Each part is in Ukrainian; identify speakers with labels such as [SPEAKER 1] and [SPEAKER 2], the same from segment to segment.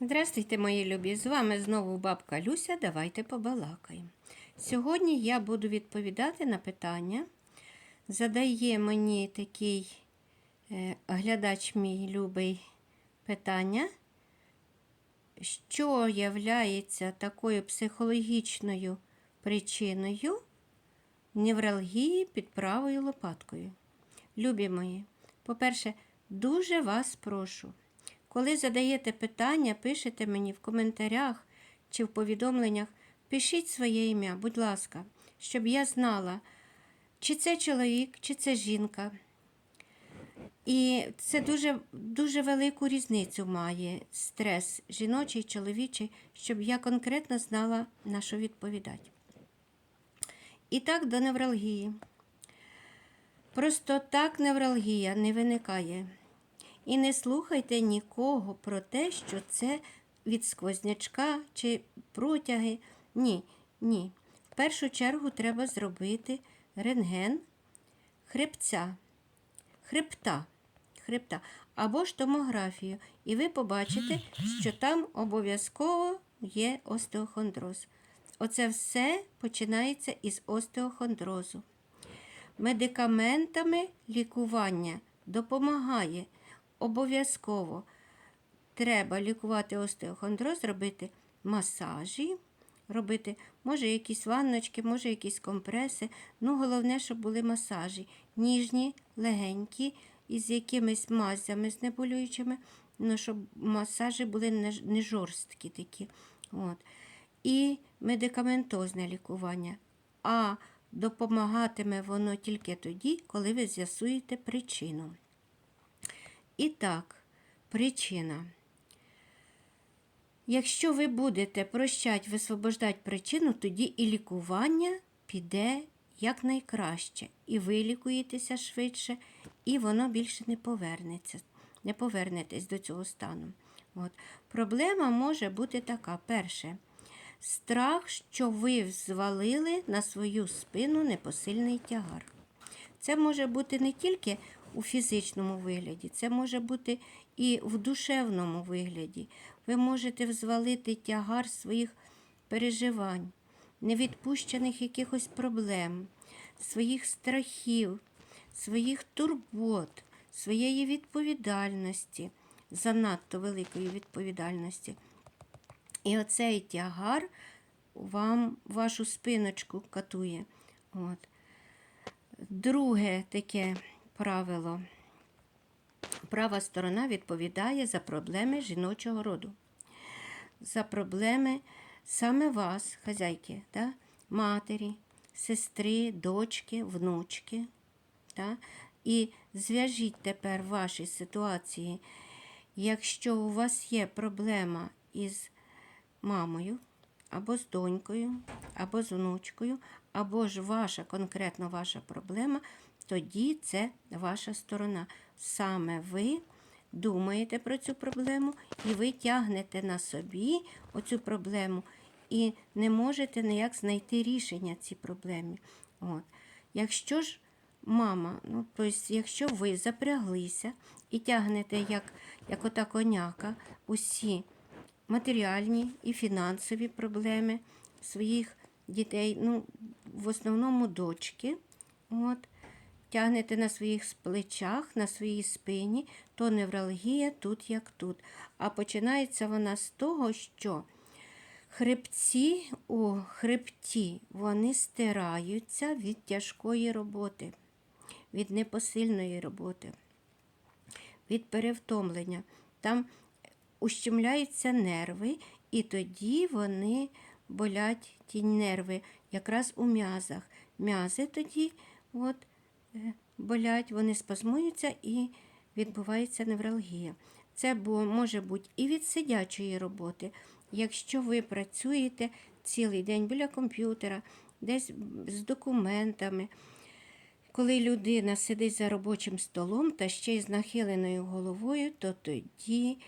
[SPEAKER 1] Здравствуйте, мої любі! З вами знову бабка Люся. Давайте побалакаємо. Сьогодні я буду відповідати на питання. Задає мені такий е, глядач мій любий питання, що являється такою психологічною причиною невралгії під правою лопаткою. Любі мої, по-перше, дуже вас прошу. Коли задаєте питання, пишете мені в коментарях чи в повідомленнях, пишіть своє ім'я, будь ласка, щоб я знала, чи це чоловік, чи це жінка. І це дуже, дуже велику різницю має стрес жіночий, чоловічий, щоб я конкретно знала, на що відповідати. І так до невралгії. Просто так невралгія не виникає. І не слухайте нікого про те, що це від сквознячка чи протяги. Ні, ні. В першу чергу треба зробити рентген хребця, хребта, хребта або ж томографію. І ви побачите, що там обов'язково є остеохондроз. Оце все починається із остеохондрозу. Медикаментами лікування допомагає обов'язково треба лікувати остеохондроз, робити масажі, робити, може, якісь ванночки, може, якісь компреси. Ну, головне, щоб були масажі. Ніжні, легенькі, із якимись мазями знеболюючими, ну, щоб масажі були не, жорсткі такі. От. І медикаментозне лікування. А допомагатиме воно тільки тоді, коли ви з'ясуєте причину. І так, причина. Якщо ви будете прощати, висвобождати причину, тоді і лікування піде якнайкраще. І ви лікуєтеся швидше, і воно більше не повернеться. Не повернетесь до цього стану. От. Проблема може бути така: перше, страх, що ви звалили на свою спину непосильний тягар. Це може бути не тільки у фізичному вигляді, це може бути і в душевному вигляді. Ви можете взвалити тягар своїх переживань, невідпущених якихось проблем, своїх страхів, своїх турбот, своєї відповідальності, занадто великої відповідальності. І оцей тягар вам вашу спиночку катує. От. Друге таке правило. Права сторона відповідає за проблеми жіночого роду. За проблеми саме вас, хазяйки, да? матері, сестри, дочки, внучки. Да? І зв'яжіть тепер ваші ситуації, якщо у вас є проблема із мамою, або з донькою, або з внучкою, або ж ваша конкретно ваша проблема, тоді це ваша сторона. Саме ви думаєте про цю проблему, і ви тягнете на собі оцю проблему і не можете ніяк знайти рішення цій проблемі. От. Якщо ж мама, ну, тобто, якщо ви запряглися і тягнете, як, як ота коняка, усі матеріальні і фінансові проблеми своїх дітей, ну, в основному дочки. От, Тягнете на своїх плечах, на своїй спині, то невралгія тут як тут. А починається вона з того, що хребці у хребті вони стираються від тяжкої роботи, від непосильної роботи, від перевтомлення. Там ущемляються нерви, і тоді вони болять ті нерви якраз у м'язах. М'язи тоді от, болять, вони спазмуються і відбувається невралгія. Це може бути і від сидячої роботи. Якщо ви працюєте цілий день біля комп'ютера, десь з документами, коли людина сидить за робочим столом та ще й з нахиленою головою, то тоді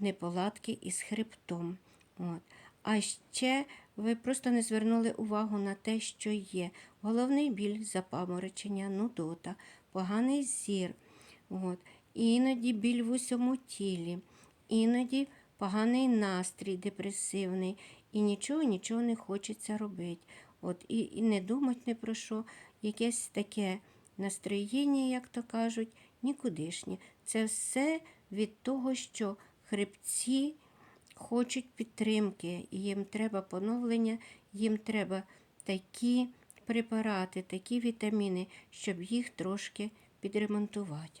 [SPEAKER 1] неполадки із хребтом. От. А ще ви просто не звернули увагу на те, що є. Головний біль, запаморочення, нудота, поганий зір. От. Іноді біль в усьому тілі, іноді поганий настрій, депресивний, і нічого, нічого не хочеться робити. От, і, і не думать ні про що, якесь таке настроєння, як то кажуть, нікудишнє. Це все від того, що хребці хочуть підтримки, їм треба поновлення, їм треба такі препарати, такі вітаміни, щоб їх трошки підремонтувати.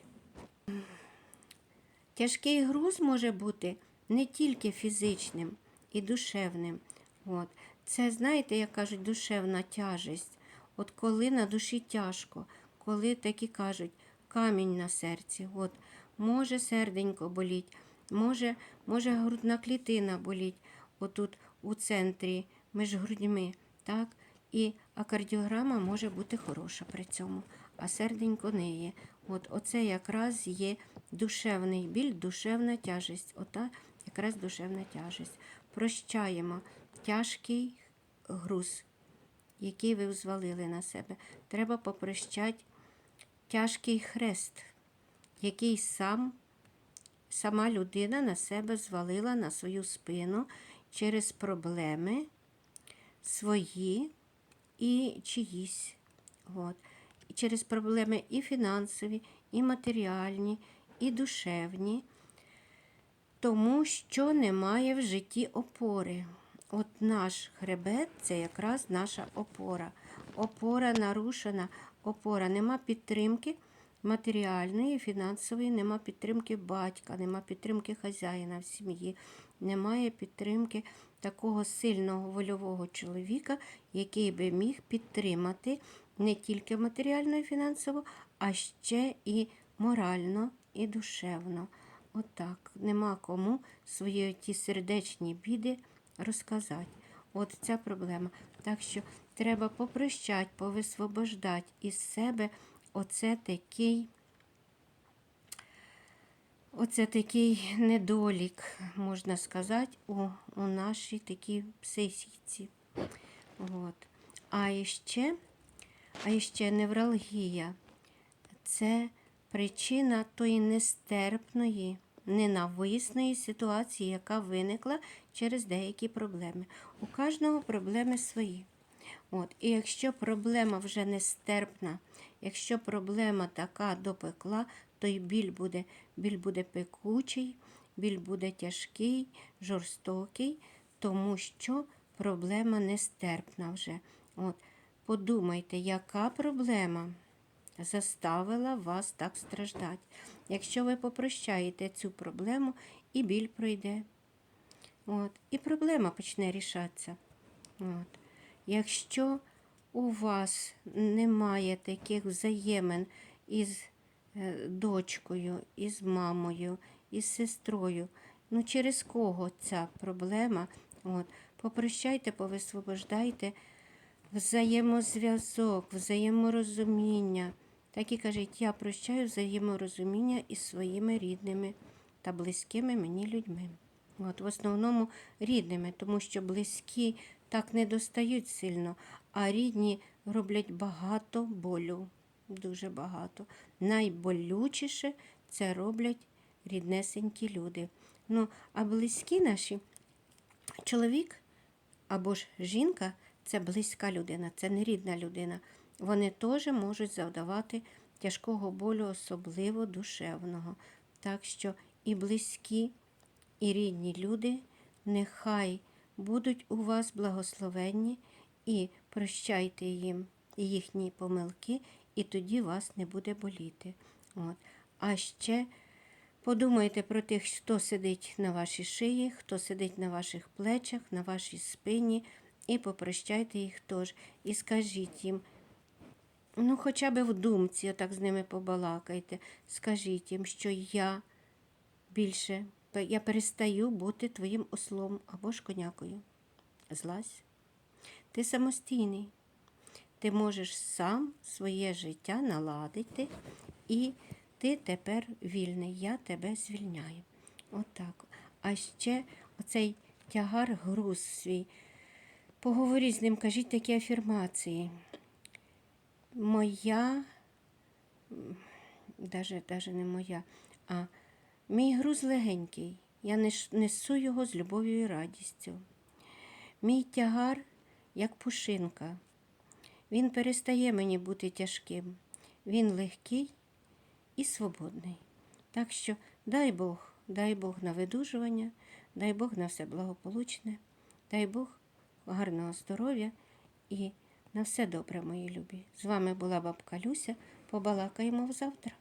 [SPEAKER 1] Тяжкий груз може бути не тільки фізичним і душевним. От. Це, знаєте, як кажуть, душевна тяжесть. От коли на душі тяжко, коли такі кажуть, камінь на серці, от, може серденько боліть, може, може грудна клітина боліть, отут у центрі між грудьми. так? І, а кардіограма може бути хороша при цьому, а серденько не є. От оце якраз є душевний біль, душевна тяжесть. Ота якраз душевна тяжесть. Прощаємо тяжкий груз, який ви взвалили на себе. Треба попрощати тяжкий хрест, який сам, сама людина на себе звалила на свою спину через проблеми свої і чиїсь. От. Через проблеми і фінансові, і матеріальні, і душевні, тому що немає в житті опори. От наш хребет це якраз наша опора. Опора нарушена, опора, нема підтримки матеріальної, фінансової, нема підтримки батька, нема підтримки хазяїна в сім'ї, немає підтримки такого сильного вольового чоловіка, який би міг підтримати не тільки матеріально і фінансово, а ще і морально і душевно. Отак. Нема кому свої ті сердечні біди розказати. От ця проблема. Так що треба попрощати, повисвобождати із себе оце такий. Оце такий недолік, можна сказати, у, у нашій такій психіці. От. А ще, а ще невралгія це причина тої нестерпної, ненависної ситуації, яка виникла через деякі проблеми. У кожного проблеми свої. От. І якщо проблема вже нестерпна, якщо проблема така допекла, то й біль буде, біль буде пекучий, біль буде тяжкий, жорстокий, тому що проблема нестерпна вже. От. Подумайте, яка проблема заставила вас так страждати. Якщо ви попрощаєте цю проблему, і біль пройде. От. І проблема почне рішатися. От. Якщо у вас немає таких взаємин із е, дочкою, із мамою, із сестрою, ну через кого ця проблема? От, Попрощайте, повисвобождайте взаємозв'язок, взаєморозуміння. Так і кажіть, я прощаю взаєморозуміння із своїми рідними та близькими мені людьми. От, В основному рідними, тому що близькі так не достають сильно, а рідні роблять багато болю, дуже багато. Найболючіше це роблять ріднесенькі люди. Ну, а близькі наші чоловік або ж жінка це близька людина, це не рідна людина. Вони теж можуть завдавати тяжкого болю, особливо душевного. Так що і близькі, і рідні люди нехай будуть у вас благословенні і прощайте їм їхні помилки, і тоді вас не буде боліти. От. А ще подумайте про тих, хто сидить на вашій шиї, хто сидить на ваших плечах, на вашій спині, і попрощайте їх теж. І скажіть їм. Ну, хоча б в думці, отак з ними побалакайте. Скажіть їм, що я більше я перестаю бути твоїм ослом або ж конякою. Злазь. Ти самостійний. Ти можеш сам своє життя наладити, і ти тепер вільний. Я тебе звільняю. Отак. А ще оцей тягар груз свій. Поговоріть з ним, кажіть такі афірмації моя, даже не моя, а мій груз легенький. я несу його з любов'ю і радістю. Мій тягар, як пушинка. Він перестає мені бути тяжким. Він легкий і свободний. Так що дай Бог, дай Бог на видужування, дай Бог на все благополучне, дай Бог гарного здоров'я і на все добре, мої любі. З вами була бабка Люся. Побалакаємо завтра.